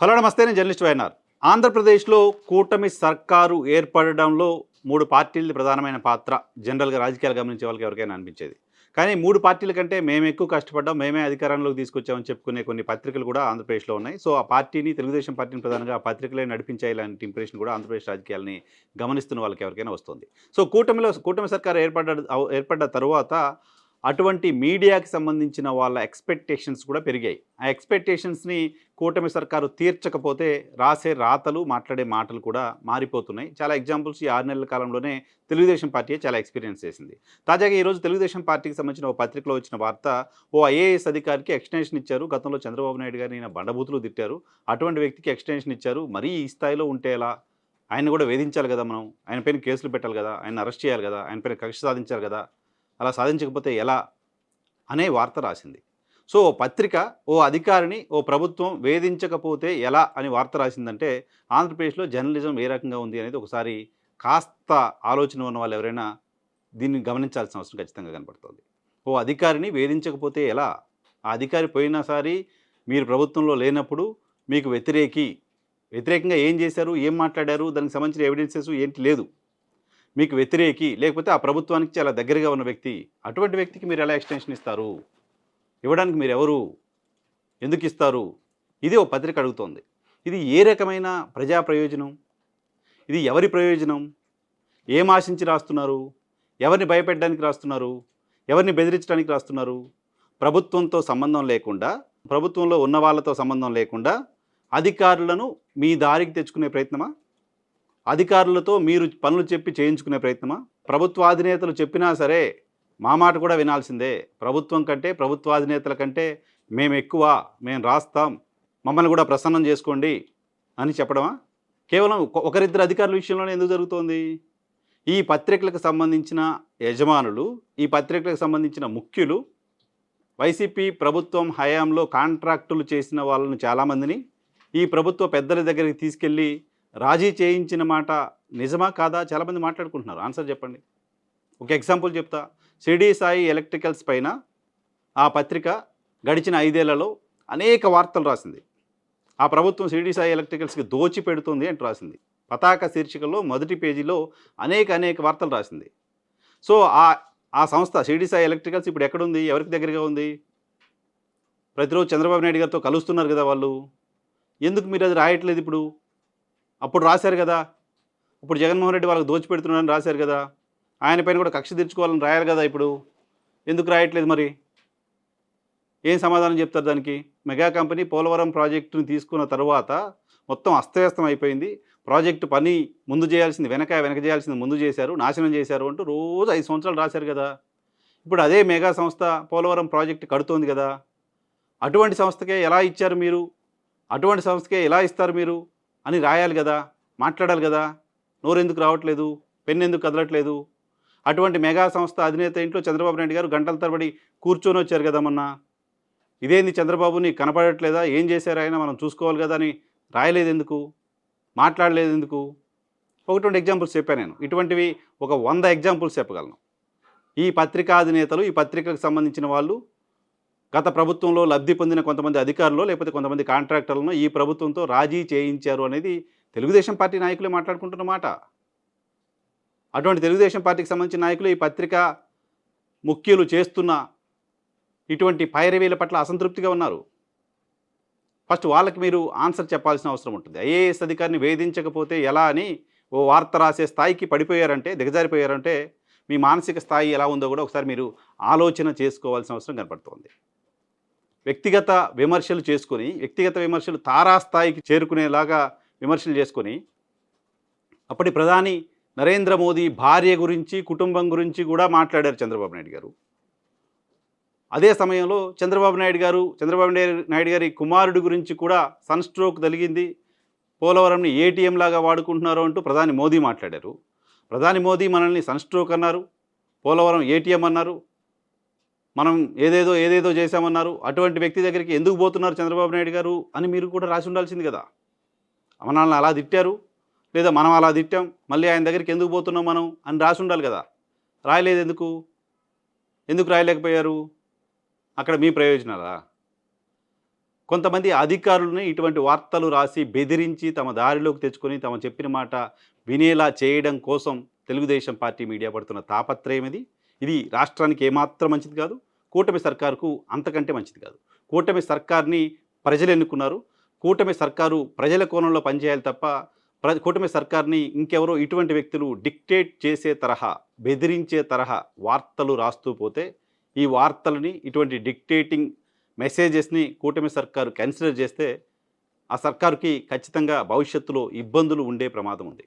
Hello నమస్తే నేను journalist YNR. ఆంధ్రప్రదేశ్లో కూటమి సర్కారు ఏర్పడడంలో మూడు పార్టీలది ప్రధానమైన పాత్ర జనరల్గా రాజకీయాలు గమనించే వాళ్ళకి ఎవరికైనా అనిపించేది. కానీ మూడు పార్టీల కంటే మేము ఎక్కువ కష్టపడ్డాం మేమే అధికారంలోకి తీసుకొచ్చామని చెప్పుకునే కొన్ని పత్రికలు కూడా ఆంధ్రప్రదేశ్లో ఉన్నాయి. సో ఆ పార్టీని తెలుగుదేశం పార్టీని ప్రధానంగా ఆ పత్రికలే నడిపించాయి ఇలాంటి ఇంప్రెషన్ కూడా ఆంధ్రప్రదేశ్ రాజకీయాలని గమనిస్తున్న వాళ్ళకి ఎవరికైనా వస్తుంది. సో కూటమిలో కూటమి సర్కారు ఏర్పడ్డ ఏర్పడ్డ తర్వాత అటువంటి మీడియాకి సంబంధించిన వాళ్ళ ఎక్స్పెక్టేషన్స్ కూడా పెరిగాయి. ఆ ఎక్స్పెక్టేషన్స్ని కూటమి సర్కారు తీర్చకపోతే రాసే రాతలు మాట్లాడే మాటలు కూడా మారిపోతున్నాయి. చాలా ఎగ్జాంపుల్స్ ఈ ఆరు నెలల కాలంలోనే తెలుగుదేశం పార్టీ చాలా ఎక్స్పీరియన్స్ చేసింది. తాజాగా ఈరోజు తెలుగుదేశం పార్టీకి సంబంధించిన ఒక పత్రికలో వచ్చిన వార్త ఓ ఐఏఎస్ అధికారికి ఎక్స్టెన్షన్ ఇచ్చారు. గతంలో చంద్రబాబు నాయుడు గారిని ఆయన బండబూతులు తిట్టారు. అటువంటి వ్యక్తికి ఎక్స్టెన్షన్ ఇచ్చారు. మరీ ఈ స్థాయిలో ఉంటే ఎలా? ఆయన కూడా వేధించాలి కదా మనం. ఆయన పైన కేసులు పెట్టాలి కదా. ఆయన అరెస్ట్ చేయాలి కదా. ఆయన పైన కక్ష సాధించాలి కదా. అలా సాధించకపోతే ఎలా? అనే వార్త రాసింది. సో ఓ పత్రిక ఓ అధికారిని ఓ ప్రభుత్వం వేధించకపోతే ఎలా అని వార్త రాసిందంటే ఆంధ్రప్రదేశ్లో జర్నలిజం ఏ రకంగా ఉంది అనేది ఒకసారి కాస్త ఆలోచన ఉన్న వాళ్ళు ఎవరైనా దీన్ని గమనించాల్సిన అవసరం ఖచ్చితంగా కనపడుతుంది. ఓ అధికారిని వేధించకపోతే ఎలా? ఆ అధికారి పోయినసారి మీరు ప్రభుత్వంలో లేనప్పుడు మీకు వ్యతిరేకి వ్యతిరేకంగా ఏం చేశారు? ఏం మాట్లాడారు? దానికి సంబంధించిన ఎవిడెన్సెస్ ఏంటి? లేదు. మీకు వ్యతిరేకి లేకపోతే ఆ ప్రభుత్వానికి చాలా దగ్గరగా ఉన్న వ్యక్తి అటువంటి వ్యక్తికి మీరు ఎలా ఎక్స్టెన్షన్ ఇస్తారు? ఇవ్వడానికి మీరు ఎవరు? ఎందుకు ఇస్తారు? ఇది ఓ పత్రిక అడుగుతోంది. ఇది ఏ రకమైన ప్రజా ప్రయోజనం? ఇది ఎవరి ప్రయోజనం? ఏం ఆశించి రాస్తున్నారు? ఎవరిని భయపెట్టడానికి రాస్తున్నారు? ఎవరిని బెదిరించడానికి రాస్తున్నారు? ప్రభుత్వంతో సంబంధం లేకుండా ప్రభుత్వంలో ఉన్న వాళ్ళతో సంబంధం లేకుండా అధికారులను మీ దారికి తెచ్చుకునే ప్రయత్నమా? అధికారులతో మీరు పనులు చెప్పి చేయించుకునే ప్రయత్నమా? ప్రభుత్వాధినేతలు చెప్పినా సరే మా మాట కూడా వినాల్సిందే. ప్రభుత్వం కంటే ప్రభుత్వాధినేతల కంటే మేము ఎక్కువ మేము రాస్తాం. మమ్మల్ని కూడా ప్రసన్నం చేసుకోండి అని చెప్పడమా? కేవలం ఒకరిద్దరు అధికారుల విషయంలోనే ఎందుకు జరుగుతోంది? ఈ పత్రికలకు సంబంధించిన యజమానులు ఈ పత్రికలకు సంబంధించిన ముఖ్యులు వైసీపీ ప్రభుత్వం హయాంలో కాంట్రాక్టులు చేసిన వాళ్ళను చాలామందిని ఈ ప్రభుత్వ పెద్దల దగ్గరికి తీసుకెళ్ళి రాజీ చేయించిన మాట నిజమా కాదా? చాలామంది మాట్లాడుకుంటున్నారు. ఆన్సర్ చెప్పండి. ఒక ఎగ్జాంపుల్ చెప్తా. సిడి సాయి ఎలక్ట్రికల్స్ పైన ఆ పత్రిక గడిచిన ఐదేళ్ళలో అనేక వార్తలు రాసింది. ఆ ప్రభుత్వం సిడి సాయి ఎలక్ట్రికల్స్కి దోచి పెడుతుంది అంటూ రాసింది. పతాక శీర్షికలో మొదటి పేజీలో అనేక అనేక వార్తలు రాసింది. సో ఆ ఆ సంస్థ సిడి సాయి ఎలక్ట్రికల్స్ ఇప్పుడు ఎక్కడుంది? ఎవరికి దగ్గరగా ఉంది? ప్రతిరోజు చంద్రబాబు నాయుడు గారితో కలుస్తున్నారు కదా వాళ్ళు. ఎందుకు మీరు అది రాయట్లేదు ఇప్పుడు? అప్పుడు రాశారు కదా. ఇప్పుడు జగన్మోహన్ రెడ్డి వాళ్ళకి దోచిపెడుతున్నారని రాశారు కదా. ఆయన పైన కూడా కక్ష తీర్చుకోవాలని రాయాలి కదా ఇప్పుడు. ఎందుకు రాయట్లేదు మరి? ఏం సమాధానం చెప్తారు దానికి? మెగా కంపెనీ పోలవరం ప్రాజెక్టుని తీసుకున్న తర్వాత మొత్తం అస్తవ్యస్తం అయిపోయింది. ప్రాజెక్టు పని ముందు చేయాల్సింది వెనక వెనక చేయాల్సింది ముందు చేశారు నాశనం చేశారు అంటూ రోజు ఐదు సంవత్సరాలు రాశారు కదా. ఇప్పుడు అదే మెగా సంస్థ పోలవరం ప్రాజెక్టు కడుతోంది కదా. అటువంటి సంస్థకే ఎలా ఇచ్చారు మీరు? అటువంటి సంస్థకే ఎలా ఇస్తారు మీరు? అని రాయాలి కదా మాట్లాడాలి కదా నోరెందుకు రావట్లేదు పెన్ ఎందుకు కదలట్లేదు? అటువంటి మెగా సంస్థ అధినేత ఇంట్లో చంద్రబాబు నాయుడు గారు గంటల తరబడి కూర్చొని వచ్చారు కదా మొన్న. ఇదేంది చంద్రబాబుని కనపడట్లేదా? ఏం చేశారు ఆయన? మనం చూసుకోవాలి కదా అని రాయలేదు ఎందుకు మాట్లాడలేదు ఎందుకు ఒకటి రెండు ఎగ్జాంపుల్స్ చెప్పాను నేను. ఇటువంటివి ఒక వంద ఎగ్జాంపుల్స్ చెప్పగలను. ఈ పత్రికా అధినేతలు ఈ పత్రికలకు సంబంధించిన వాళ్ళు గత ప్రభుత్వంలో లబ్ధి పొందిన కొంతమంది అధికారులు లేకపోతే కొంతమంది కాంట్రాక్టర్లను ఈ ప్రభుత్వంతో రాజీ చేయించారు అనేది తెలుగుదేశం పార్టీ నాయకులే మాట్లాడుకుంటున్న మాట. అటువంటి తెలుగుదేశం పార్టీకి సంబంధించిన నాయకులు ఈ పత్రిక ముఖ్యులు చేస్తున్న ఇటువంటి పైరవీల పట్ల అసంతృప్తిగా ఉన్నారు. ఫస్ట్ వాళ్ళకి మీరు ఆన్సర్ చెప్పాల్సిన అవసరం ఉంటుంది. ఐఏఎస్ అధికారిని వేధించకపోతే ఎలా అని ఓ వార్త రాసే స్థాయికి పడిపోయారంటే దిగజారిపోయారంటే మీ మానసిక స్థాయి ఎలా ఉందో కూడా ఒకసారి మీరు ఆలోచన చేసుకోవాల్సిన అవసరం కనపడుతోంది. వ్యక్తిగత విమర్శలు చేసుకొని వ్యక్తిగత విమర్శలు తారాస్థాయికి చేరుకునేలాగా విమర్శలు చేసుకొని అప్పటి ప్రధాని నరేంద్ర మోదీ భార్య గురించి కుటుంబం గురించి కూడా మాట్లాడారు చంద్రబాబు నాయుడు గారు. అదే సమయంలో చంద్రబాబు నాయుడు గారు చంద్రబాబు నాయుడు నాయుడు గారి కుమారుడి గురించి కూడా సన్ స్ట్రోక్ తలిగింది పోలవరంని ఏటీఎం లాగా వాడుకుంటున్నారు అంటూ ప్రధాని మోదీ మాట్లాడారు. ప్రధాని మోదీ మనల్ని సన్ స్ట్రోక్ అన్నారు. పోలవరం ఏటీఎం అన్నారు. మనం ఏదేదో ఏదేదో చేశామన్నారు. అటువంటి వ్యక్తి దగ్గరికి ఎందుకు పోతున్నారు చంద్రబాబు నాయుడు గారు అని మీరు కూడా రాసి ఉండాల్సింది కదా. మనల్ని అలా తిట్టారు. లేదా మనం అలా తిట్టాం. మళ్ళీ ఆయన దగ్గరికి ఎందుకు పోతున్నాం మనం అని రాసి ఉండాలి కదా. రాయలేదు ఎందుకు? ఎందుకు రాయలేకపోయారు? అక్కడ మీ ప్రయోజనాలా? కొంతమంది అధికారులని ఇటువంటి వార్తలు రాసి బెదిరించి తమ దారిలోకి తెచ్చుకొని తమ చెప్పిన మాట వినేలా చేయడం కోసం తెలుగుదేశం పార్టీ మీడియా పడుతున్న తాపత్రయం ఇది ఇది రాష్ట్రానికి ఏమాత్రం మంచిది కాదు కూటమి సర్కారుకు అంతకంటే మంచిది కాదు. కూటమి సర్కార్ని ప్రజలు ఎన్నుకున్నారు. కూటమి సర్కారు ప్రజల కోణంలో పనిచేయాలి తప్ప ప్ర కూటమి సర్కార్ని ఇంకెవరో ఇటువంటి వ్యక్తులు డిక్టేట్ చేసే తరహా బెదిరించే తరహా వార్తలు రాస్తూ పోతే ఈ వార్తలని ఇటువంటి డిక్టేటింగ్ మెసేజెస్ని కూటమి సర్కారు కన్సిడర్ చేస్తే ఆ సర్కారుకి ఖచ్చితంగా భవిష్యత్తులో ఇబ్బందులు ఉండే ప్రమాదం ఉంది.